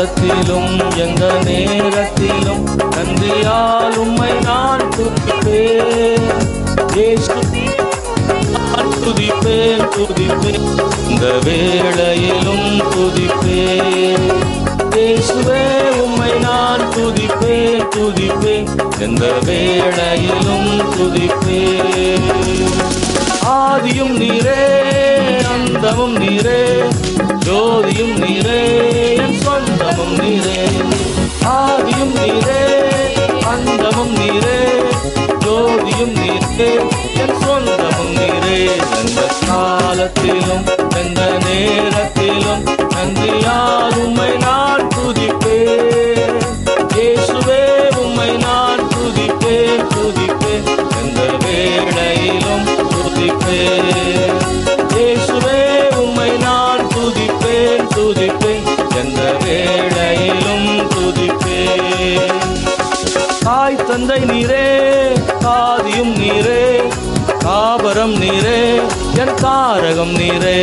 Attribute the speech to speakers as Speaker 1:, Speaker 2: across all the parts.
Speaker 1: காலத்திலும் எந்த நேரத்திலும் நன்றியால் உம்மை நான் துதிப்பேன். துதிப்பேன் துதிப்பேன். இந்த வேளையிலும் துதிப்பேன். இயேசுவே உம்மை நான் துதிப்பேன் துதிப்பேன். எந்த வேளையிலும் துதிப்பேன். ஆதியும் நீரே அந்தமும் நீரே ஜோதியும் நீரே. ஜோதியும் என் சொந்தமும் நீரே எந்த காலத்திலும் எந்த நேரத்திலும் நன்றியால் உம்மை நான் துதிப்பேன்? இயேசுவே உம்மை நான் துதிப்பேன் துதிப்பேன். எந்த வேளையிலும் துதிப்பேன். இயேசுவே உம்மை நான் துதிப்பேன் துதிப்பேன். எந்த வேளையிலும் துதிப்பேன். தாய் தந்தை நீரே காதியும் நீரே காபரம் நீரே என் தாரகம் நீரே.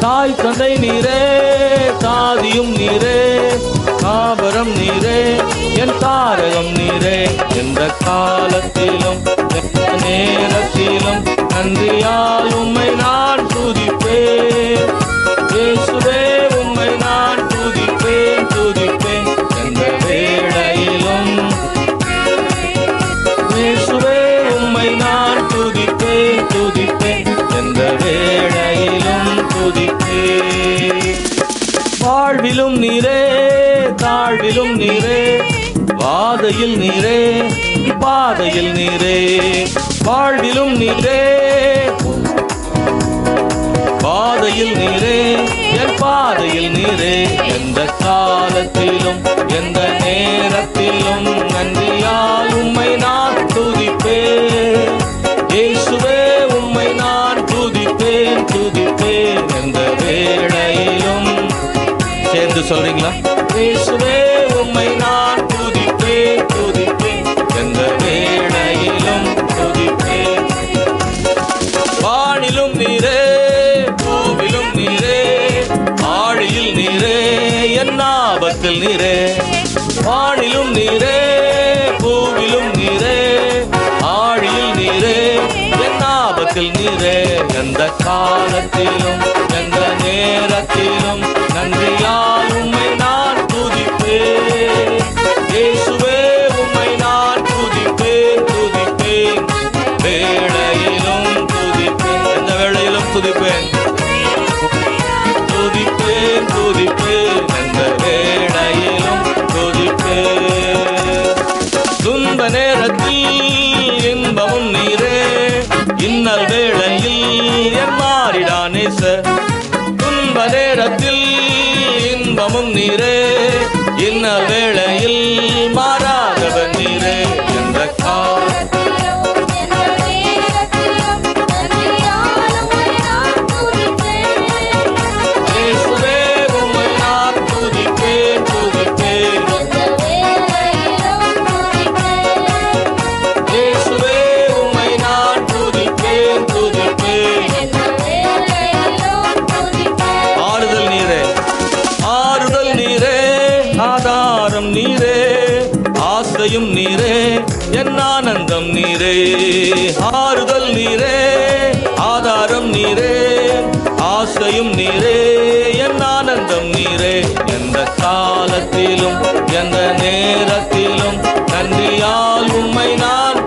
Speaker 1: தாய் தந்தை நீரே தாதியும் நீரே காபரம் நீரே என் தாரகம் நீரே. எந்த காலத்திலும் எந்த நேரத்திலும் நன்றியாலும் வேளையிலும் வாழ்விலும் நீரே தாழ்விலும் நீரே. வாதையில் நீரே பாதையில் நீரே. வாழ்விலும் நீரே. பாதையில் நீரே என் பாதையில் நீரே. எந்த காலத்திலும் எந்த நேரத்திலும் நன்றியால் உம்மை நான் துதிப்பேன். சொல்றீங்களா? இயேசுவே உம்மை நான் துதிப்பே துதிப்பேன். எந்த வேளையிலும் துதிப்பேன். வானிலும் நீரே பூவிலும் நீரே ஆழியில் நீரே என் ஆபத்தில் நீரே. வானிலும் நீரே பூவிலும் நீரே ஆழியில் நீரே என் ஆபத்தில் நீரே. எந்த காலத்திலும் எந்த நேரத்திலும் நன்றியா துதிப்பேன். துதிப்பேன் துதிப்பேன். எந்த வேளையிலும் துதிப்பேன். துன்ப நேரத்தில் இன்பமும் நீரே. இன்னல் வேளையில் என் மாறிடானே சார் துன்ப நேரத்தில் இன்பமும் நீரே. இன்னல் வேளையில் நிறையும் நீரே என் ஆனந்தம் நீரே. ஆறுதல் நீரே ஆதாரம் நீரே ஆசையும் நீரே என் ஆனந்தம் நீரே. எந்த காலத்திலும் எந்த நேரத்திலும் நன்றியால் உண்மை நான்